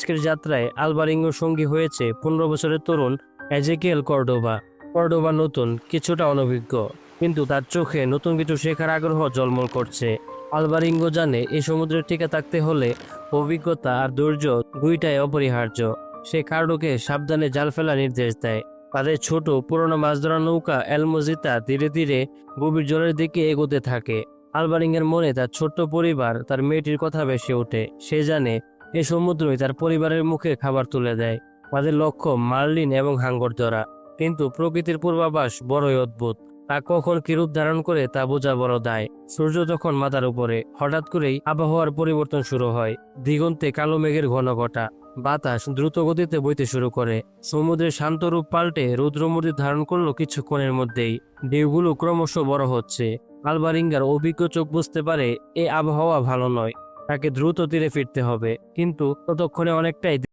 আজকের যাত্রায় আলবারিঙ্গ সঙ্গী হয়েছে পনেরো বছরের তরুণ এজেকিয়েল কর্ডোবা। কর্ডোবা নতুন, কিছুটা অনভিজ্ঞ, কিন্তু তার চোখে নতুন কিছু শেখার আগ্রহ জলমল করছে। আলবারিঙ্গো জানে এই সমুদ্রের টিকে থাকতে হলে অভিজ্ঞতা আর ধৈর্য দুইটাই অপরিহার্য। সে কার্ডোকে সাবধানে জাল ফেলার নির্দেশ দেয়। তাদের ছোট, পুরনো মাছ ধরা নৌকা এলমোজিতা ধীরে ধীরে গভীর জলের দিকে এগোতে থাকে। আলবারিংয়ের মনে তার ছোট্ট পরিবার, তার মেয়েটির কথা ভেসে ওঠে। সে জানে এই সমুদ্রই তার পরিবারের মুখে খাবার তুলে দেয়। তাদের লক্ষ্য মার্লিন এবং হাঙ্গর ধরা কিন্তু প্রকৃতির পূর্বাভাস বড়ই অদ্ভুত। তা কখন কি রূপ ধারণ করে তা বোঝা বড় দায়। সূর্য তখন মাথার উপরে, হঠাৎ করেই আবহাওয়ার পরিবর্তন শুরু হয়। দিগন্তে কালো মেঘের ঘন ঘটা। বাতাস দ্রুত গতিতে বইতে শুরু করে। সমুদ্রের শান্ত রূপ পাল্টে রুদ্রমূর্তি ধারণ করল কিছুক্ষণের মধ্যেই। ঢেউগুলো ক্রমশ বড় হচ্ছে। আলবারিঙ্গার অভিজ্ঞ চোখ বুঝতে পারে, এ আবহাওয়া ভালো নয়। তাকে দ্রুত তীরে ফিরতে হবে। কিন্তু ততক্ষণে অনেকটাই